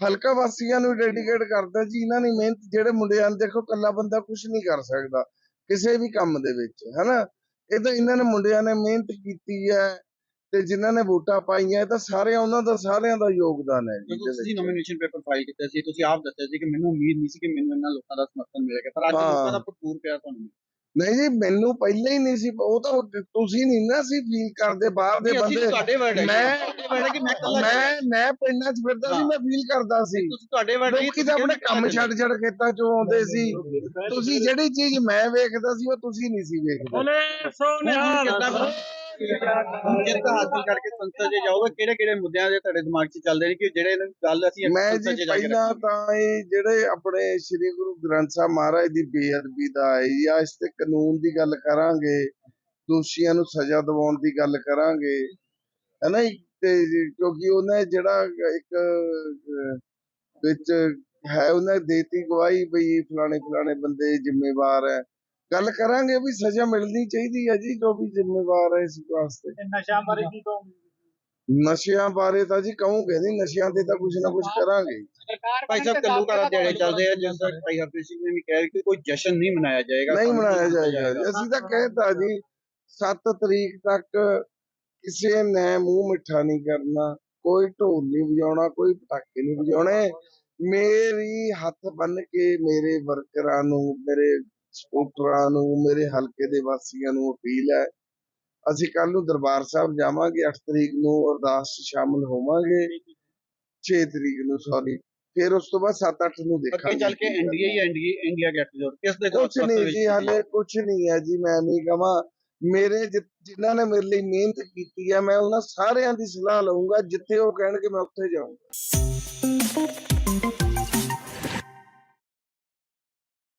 ਹਲਕਾ ਵਾਸੀਆਂ ਨੂੰ ਡੈਡੀਕੇਟ ਕਰਦਾ ਜੀ ਇਹਨਾਂ ਨੇ ਮਿਹਨਤ ਜਿਹੜੇ ਮੁੰਡਿਆਂ ਨੇ ਦੇਖੋ ਕੱਲਾ ਬੰਦਾ ਕੁਝ ਨਹੀਂ ਕਰ ਸਕਦਾ ਕਿਸੇ ਵੀ ਕੰਮ ਦੇ ਵਿੱਚ ਹਨਾ ਇਹ ਤਾਂ ਇਹਨਾਂ ਨੇ ਮੁੰਡਿਆਂ ਨੇ ਮਿਹਨਤ ਕੀਤੀ ਹੈ ਤੇ ਜਿਨ੍ਹਾਂ ਨੇ ਵੋਟਾਂ ਪਾਈਆਂ ਇਹ ਤਾਂ ਸਾਰੇ ਉਹਨਾਂ ਦਾ ਸਾਰਿਆਂ ਦਾ ਯੋਗਦਾਨ ਹੈ ਜੀ ਤੁਸੀਂ। ਨੋਮੀਨੇਸ਼ਨ ਪੇਪਰ ਫਾਈਲ ਕੀਤਾ ਸੀ ਤੁਸੀਂ ਆਪ ਦੱਸਿਆ ਸੀ ਕਿ ਮੈਨੂੰ ਉਮੀਦ ਨਹੀਂ ਸੀ ਕਿ ਮੈਨੂੰ ਇਹਨਾਂ ਲੋਕਾਂ ਦਾ ਸਮਰਥਨ ਮਿਲੇਗਾ ਪਰ ਅੱਜ। ਲੋਕਾਂ ਦਾ ਭਰਪੂਰ ਪਿਆਰ ਤੁਹਾਨੂੰ। ਨਹੀਂ ਜੀ ਮੈਨੂੰ ਪਹਿਲਾਂ ਹੀ ਨਹੀਂ ਸੀ ਉਹ ਤਾਂ ਤੁਸੀਂ ਨਹੀਂ ਨਾ ਸੀ ਫੀਲ ਕਰਦੇ ਬਾਹਰ ਦੇ ਬੰਦੇ। ਤੁਹਾਡੇ ਵਰਡ ਹੈ ਜੀ। ਮੈਂ- ਹੈ ਕਿ ਮੈਂ ਕੱਲਾ ਮੈਂ ਮੈਂ ਪਿੰਡਾਂ 'ਚ ਫਿਰਦਾ ਸੀ ਹਾਂ। ਮੈਂ ਫੀਲ ਕਰਦਾ ਸੀ। ਤੁਸੀਂ ਤੁਹਾਡੇ ਵਰਡ ਲੋਕੀ ਤਾਂ ਆਪਣੇ ਕੰਮ ਛੱਡ ਛੱਡ ਖੇਤਾਂ 'ਚੋਂ ਆਉਂਦੇ ਸੀ। ਤੁਸੀਂ ਜਿਹੜੀ ਚੀਜ਼ ਮੈਂ ਵੇਖਦਾ ਸੀ ਉਹ ਤੁਸੀਂ ਨਹੀਂ ਸੀ ਵੇਖਦੇ। ਜਿੱਤ ਹਾਸਲ ਕਰਕੇ ਸੰਸਦ 'ਚ ਜਾਓਗੇ? ਕਿਹੜੇ ਕਿਹੜੇ ਮੁੱਦਿਆਂ ਦੇ ਤੁਹਾਡੇ ਦਿਮਾਗ 'ਚ ਚੱਲਦੇ ਨੇ ਕਿ ਜਿਹੜੇ ਇਹਨਾਂ ਗੱਲ ਅਸੀਂ ਮੈਂ ਸੰਸਦ ਜੀ 'ਚ ਜਾ ਕੇ ਪਹਿਲਾਂ ਤਾਂ ਇਹ ਜਿਹੜੇ ਆਪਣੇ ਸ੍ਰੀ ਗੁਰੂ ਗ੍ਰੰਥ ਸਾਹਿਬ ਮਹਾਰਾਜ ਦੀ ਬੇਅਦਬੀ ਦਾ ਹੈ ਜਾਂ ਇਸ ਤੇ ਕਾਨੂੰਨ ਦੀ ਗੱਲ ਕਰਾਂਗੇ ਦੋਸ਼ੀਆਂ ਨੂੰ ਸਜ਼ਾ ਦਿਵਾਉਣ ਦੀ ਗੱਲ ਕਰਾਂਗੇ ਹੈਨਾ? ਤੇ ਕਿਉਂਕਿ ਉਹਨੇ ਜਿਹੜਾ ਇੱਕ ਵਿੱਚ ਹੈ ਉਹਨੇ ਦੇਤੀ ਗਵਾਹੀ ਬਈ ਫਲਾਣੇ ਫਲਾਣੇ ਬੰਦੇ ਜ਼ਿੰਮੇਵਾਰ ਹੈ। ਗੱਲ ਕਰਾਂਗੇ ਵੀ ਸਜ਼ਾ ਮਿਲਣੀ ਚਾਹੀਦੀ ਹੈ ਜੀ ਜੋ ਵੀ ਜ਼ਿੰਮੇਵਾਰ ਹੈ ਇਸ ਵਾਸਤੇ। ਨਸ਼ਾ ਬਾਰੇ ਕੀ ਕਹੋਗੇ? ਨਸ਼ਿਆਂ ਬਾਰੇ ਤਾਂ ਜੀ ਕਹੂੰਗੇ ਨਹੀਂ ਨਸ਼ਿਆਂ ਤੇ ਤਾਂ ਕੁਝ ਨਾ ਕੁਝ ਕਰਾਂਗੇ। ਭਾਈ ਸਾਹਿਬ ਕੱਲੂ ਘਰਾਂ ਦਿਹਾੜੇ ਚੱਲਦੇ ਆ ਜਿਸ ਤਰ੍ਹਾਂ ਭਾਈ ਹਰਪ੍ਰੀਤ ਸਿੰਘ ਨੇ ਵੀ ਕਿਹਾ ਕਿ ਕੋਈ ਜਸ਼ਨ ਨਹੀਂ ਮਨਾਇਆ ਜਾਏਗਾ ਨਹੀਂ ਮਨਾਇਆ ਜਾਏਗਾ। ਅਸੀਂ ਤਾਂ ਕਹਿਤਾ ਜੀ 7 ਤਰੀਕ ਤੱਕ ਕਿਸੇ ਨੇ ਮੂੰਹ ਮਿੱਠਾ ਨਹੀਂ ਕਰਨਾ ਕੋਈ ਢੋਲ ਨਹੀਂ ਵਜਾਉਣਾ ਕੋਈ ਪਟਾਕੇ ਨਹੀਂ ਵਜਾਉਣੇ। ਮੇਰੀ ਹੱਥ ਬੰਨ ਕੇ ਮੇਰੇ ਵਰਕਰਾਂ ਨੂੰ ਮੇਰੇ ਸਪੋਰਟਰਾਂ ਨੂੰ ਮੇਰੇ ਹਲਕੇ ਦੇ ਵਾਸੀਆਂ ਨੂੰ ਅਪੀਲ ਹੈ। ਅਸੀਂ ਕੱਲ ਨੂੰ ਦਰਬਾਰ ਸਾਹਿਬ ਜਾਵਾਂਗੇ 8 ਤਰੀਕ ਨੂੰ ਅਰਦਾਸ 'ਚ ਸ਼ਾਮਲ ਹੋਵਾਂਗੇ। 6 ਤਰੀਕ ਨੂੰ ਸੌਰੀ ਫਿਰ ਉਸ ਤੋਂ ਬਾਅਦ 7-8 ਨੂੰ ਅੱਗੇ ਦੇਖਾਂਗੇ ਚੱਲ ਕੇ ਇੰਡੀਆ ਹੀ ਇੰਡੀਆ ਇੰਡੀਆ ਗੈਟ ਟੂਗੇਦਰ ਕਿਸ ਦੇ ਕੁਛ ਨਹੀਂ ਜੀ ਹਾਲੇ ਕੁਛ ਨਹੀਂ ਹੈ ਜੀ ਮੈਂ ਨਹੀਂ ਕਹਾਂ। ਮੇਰੇ ਜਿਨ੍ਹਾਂ ਨੇ ਮੇਰੇ ਲਈ ਮਿਹਨਤ ਕੀਤੀ ਹੈ ਮੈਂ ਉਹਨਾਂ ਸਾਰਿਆਂ ਦੀ ਸਲਾਹ ਲਵਾਂਗਾ ਜਿੱਥੇ ਉਹ ਕਹਿਣਗੇ ਮੈਂ ਉੱਥੇ ਜਾਊਂਗਾ।